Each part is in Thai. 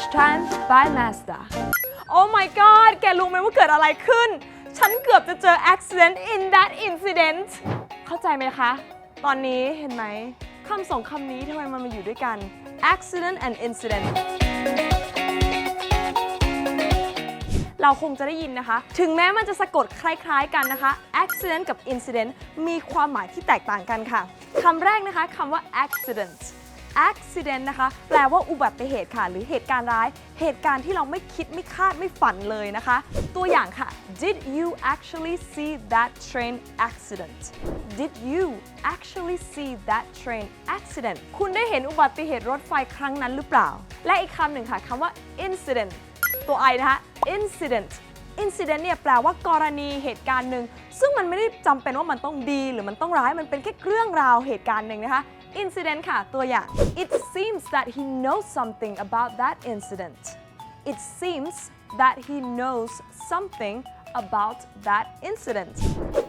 English Time by Mazda Oh my god แกรู้ไหมว่าเกิดอะไรขึ้น ฉันเกือบจะเจอ accident in that incident เข้าใจไหมคะ ตอนนี้เห็นไหมคำสองคำนี้ทำไมมันมาอยู่ด้วยกัน accident and incident เราคงจะได้ยินนะคะ ถึงแม้มันจะสะกดคล้ายๆกันนะคะ accident กับ incident มีความหมายที่แตกต่างกันค่ะ คำแรกนะคะคำว่า accident accident นะคะ แปลว่าอุบัติเหตุค่ะ หรือเหตุการณ์ร้าย เหตุการณ์ที่เราไม่คิดไม่คาดไม่ฝันเลยนะคะ ตัวอย่างค่ะ Did you actually see that train accident Did you actually see that train accident คุณได้เห็นอุบัติเหตุรถไฟครั้งนั้นหรือเปล่า และอีกคำหนึ่งค่ะคำว่า incident ตัว i นะคะ incident incident เนี่ยแปลว่ากรณีเหตุการณ์หนึ่ง ซึ่งมันไม่ได้จำเป็นว่ามันต้องดี หรือมันต้องร้ายมันเป็นแค่เรื่องราวเหตุการณ์หนึ่งนะคะ incident ค่ะ ตัวอย่าง it seems that he knows something about that incident it seems that he knows something about that incident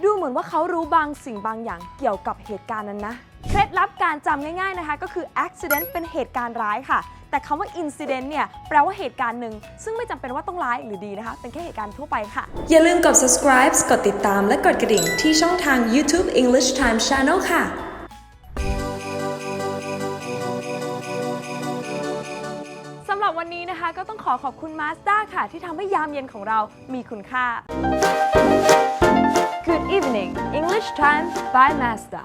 ดูเหมือนว่าเขารู้บางสิ่งบางอย่างเกี่ยวกับเหตุการณ์นั้นนะ เคล็ดลับการจำง่ายๆนะคะ ก็คือ accident เป็นเหตุการณ์ร้ายค่ะ แต่คำว่า incident เนี่ย แปลว่าเหตุการณ์หนึ่ง ซึ่งไม่จำเป็นว่าต้องร้ายหรือดีนะคะ เป็นแค่เหตุการณ์ทั่วไปค่ะ อย่าลืมกด subscribe กดติดตามและกดกระดิ่งที่ช่องทาง YouTube English Time Channel ค่ะ รับวันนี้นะคะ ก็ต้องขอขอบคุณมาสเตอร์ค่ะ ที่ทำให้ยามเย็นของเรามีคุณค่า Good evening English time by Mazda